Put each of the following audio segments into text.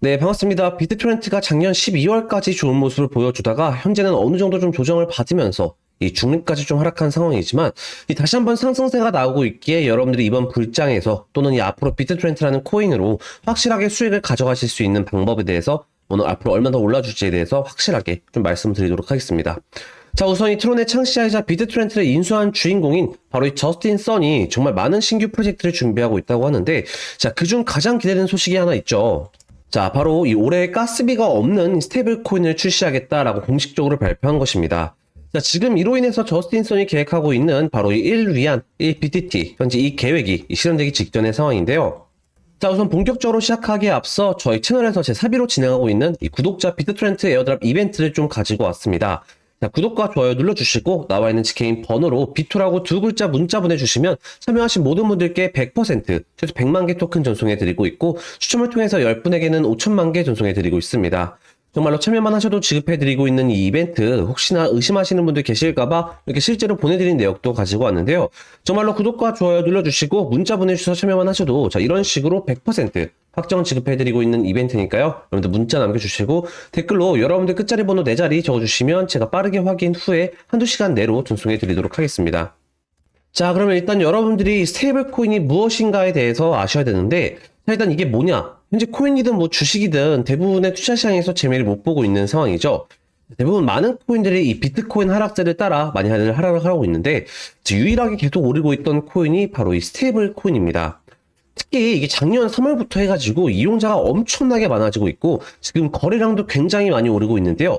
네, 반갑습니다. 비트토렌트가 작년 12월까지 좋은 모습을 보여주다가 현재는 어느 정도 좀 조정을 받으면서 이 중립까지 좀 하락한 상황이지만 이 다시 한번 상승세가 나오고 있기에 여러분들이 이번 불장에서 또는 이 앞으로 비트토렌트라는 코인으로 확실하게 수익을 가져가실 수 있는 방법에 대해서 오늘 앞으로 얼마나 더 올라줄지에 대해서 확실하게 좀 말씀드리도록 하겠습니다. 자, 우선 이 트론의 창시자이자 비트 트렌트를 인수한 주인공인 바로 이 저스틴 선이 정말 많은 신규 프로젝트를 준비하고 있다고 하는데 자, 그중 가장 기대되는 소식이 하나 있죠. 자, 바로 이 올해 가스비가 없는 스테이블 코인을 출시하겠다라고 공식적으로 발표한 것입니다. 자, 지금 이로 인해서 저스틴 선이 계획하고 있는 바로 이 1위안 1BTT, 현재 이 계획이 실현되기 직전의 상황인데요. 자, 우선 본격적으로 시작하기에 앞서 저희 채널에서 제 사비로 진행하고 있는 이 구독자 비트트렌트 에어드랍 이벤트를 좀 가지고 왔습니다. 자, 구독과 좋아요 눌러주시고 나와 있는 지케인 번호로 비투라고 두 글자 문자 보내주시면 참여하신 모든 분들께 100% 최소 100만 개 토큰 전송해드리고 있고 추첨을 통해서 10분에게는 5천만 개 전송해드리고 있습니다. 정말로 참여만 하셔도 지급해드리고 있는 이 이벤트 혹시나 의심하시는 분들 계실까봐 이렇게 실제로 보내드린 내역도 가지고 왔는데요. 정말로 구독과 좋아요 눌러주시고 문자 보내주셔서 참여만 하셔도 자 이런 식으로 100% 확정 지급해드리고 있는 이벤트니까요. 여러분들 문자 남겨주시고 댓글로 여러분들 끝자리 번호 4자리 적어주시면 제가 빠르게 확인 후에 한두 시간 내로 전송해드리도록 하겠습니다. 자 그러면 일단 여러분들이 스테이블 코인이 무엇인가에 대해서 아셔야 되는데 자, 일단 이게 뭐냐 현재 코인이든 뭐 주식이든 대부분의 투자 시장에서 재미를 못 보고 있는 상황이죠. 대부분 많은 코인들이 이 비트코인 하락세를 따라 많이 하락을 하고 있는데 유일하게 계속 오르고 있던 코인이 바로 이 스테이블 코인입니다. 특히 이게 작년 3월부터 해가지고 이용자가 엄청나게 많아지고 있고 지금 거래량도 굉장히 많이 오르고 있는데요.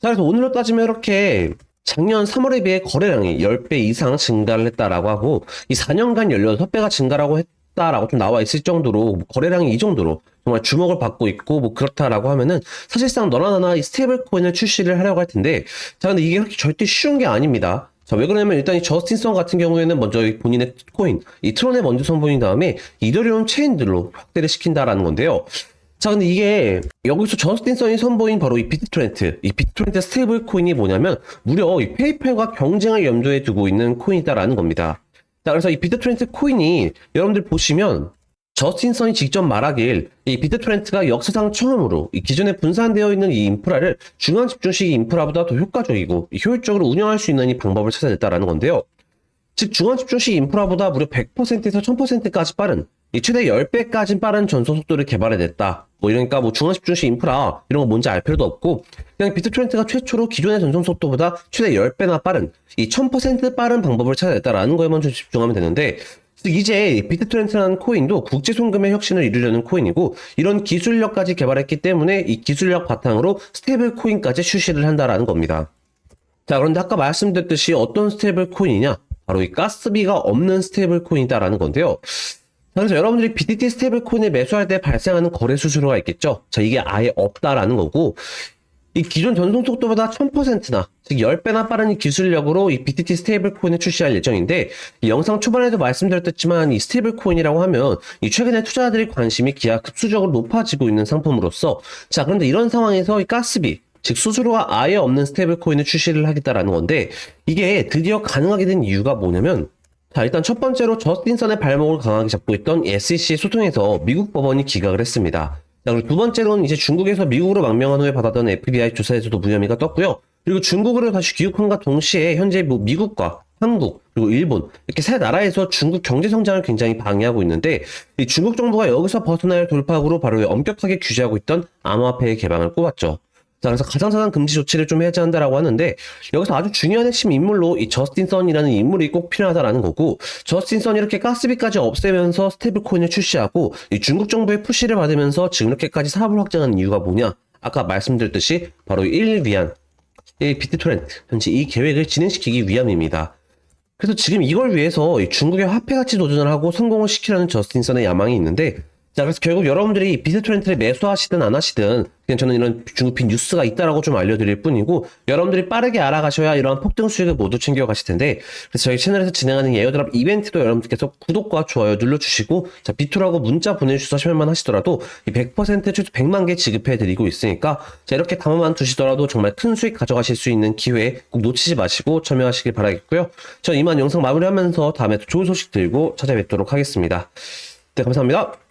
자 그래서 오늘로 따지면 이렇게 작년 3월에 비해 거래량이 10배 이상 증가를 했다라고 하고 이 4년간 16배가 증가라고 했 다라고 좀 나와 있을 정도로 거래량이 이 정도로 정말 주목을 받고 있고 뭐 그렇다라고 하면은 사실상 너나 나나 이 스테이블 코인을 출시를 하려고 할 텐데 자 근데 이게 절대 쉬운 게 아닙니다. 자, 왜 그러냐면 일단 이 저스틴 성 같은 경우에는 먼저 이 본인의 코인, 이 트론에 먼저 선보인 다음에 이더리움 체인들로 확대를 시킨다라는 건데요. 자, 근데 이게 여기서 저스틴 선이 선보인 바로 이 비트트렌트, 이 비트트렌트 스테이블 코인이 뭐냐면 무려 이 페이팔과 경쟁을 염두에 두고 있는 코인이다라는 겁니다. 자, 그래서 이 비트 트렌트 코인이 여러분들 보시면 저스틴 선이 직접 말하길 이 비트 트렌트가 역사상 처음으로 이 기존에 분산되어 있는 이 인프라를 중앙 집중식 인프라보다 더 효과적이고 효율적으로 운영할 수 있는 이 방법을 찾아냈다라는 건데요. 즉 중앙 집중식 인프라보다 무려 100%에서 1000%까지 빠른 이 최대 10배까지 빠른 전송 속도를 개발해냈다. 뭐 이러니까 뭐 중앙 집중식 인프라 이런 거 뭔지 알 필요도 없고 그냥 비트트렌트가 최초로 기존의 전송 속도보다 최대 10배나 빠른 이 1000% 빠른 방법을 찾아냈다라는 거에만 좀 집중하면 되는데 이제 비트트렌트라는 코인도 국제 송금의 혁신을 이루려는 코인이고 이런 기술력까지 개발했기 때문에 이 기술력 바탕으로 스테이블 코인까지 출시를 한다라는 겁니다. 자 그런데 아까 말씀드렸듯이 어떤 스테이블 코인이냐 바로 이 가스비가 없는 스테이블 코인이다라는 건데요. 자, 그래서 여러분들이 BTT 스테이블 코인을 매수할 때 발생하는 거래 수수료가 있겠죠. 자 이게 아예 없다라는 거고 이 기존 전송 속도보다 1000%나 즉 10배나 빠른 이 기술력으로 이 BTT 스테이블 코인을 출시할 예정인데 이 영상 초반에도 말씀드렸지만 이 스테이블 코인이라고 하면 이 최근에 투자자들의 관심이 기하 급수적으로 높아지고 있는 상품으로서 자 그런데 이런 상황에서 이 가스비 즉 수수료가 아예 없는 스테이블 코인을 출시를 하겠다라는 건데 이게 드디어 가능하게 된 이유가 뭐냐면 자, 일단 첫 번째로 저스틴 선의 발목을 강하게 잡고 있던 SEC 소통에서 미국 법원이 기각을 했습니다. 자, 그리고 두 번째로는 이제 중국에서 미국으로 망명한 후에 받았던 FBI 조사에서도 무혐의가 떴고요. 그리고 중국으로 다시 귀국한과 동시에 현재 뭐 미국과 한국 그리고 일본 이렇게 세 나라에서 중국 경제 성장을 굉장히 방해하고 있는데 이 중국 정부가 여기서 벗어날 돌파구로 바로 엄격하게 규제하고 있던 암호화폐의 개방을 꼽았죠. 자, 그래서 가상자산 금지 조치를 좀 해제한다라고 하는데 여기서 아주 중요한 핵심 인물로 이 저스틴 선이라는 인물이 꼭 필요하다라는 거고 저스틴 선이 이렇게 가스비까지 없애면서 스테이블 코인을 출시하고 이 중국 정부의 푸시를 받으면서 지금 이렇게까지 사업을 확장한 이유가 뭐냐? 아까 말씀드렸듯이 바로 1 위안 이 비트토렌트 현재 이 계획을 진행시키기 위함입니다. 그래서 지금 이걸 위해서 이 중국의 화폐 가치 도전을 하고 성공을 시키려는 저스틴 선의 야망이 있는데 자, 그래서 결국 여러분들이 비트 트렌트를 매수하시든 안 하시든 그냥 저는 이런 중국핀 뉴스가 있다라고 좀 알려드릴 뿐이고 여러분들이 빠르게 알아가셔야 이러한 폭등 수익을 모두 챙겨가실 텐데 그래서 저희 채널에서 진행하는 예어드랍 이벤트도 여러분들께서 구독과 좋아요 눌러주시고 자 비투라고 문자 보내주셔서 참여만 하시더라도 이 100% 최소 100만 개 지급해드리고 있으니까 자 이렇게 담아만 두시더라도 정말 큰 수익 가져가실 수 있는 기회 꼭 놓치지 마시고 참여하시길 바라겠고요. 전 이만 영상 마무리하면서 다음에 또 좋은 소식 들고 찾아뵙도록 하겠습니다. 네, 감사합니다.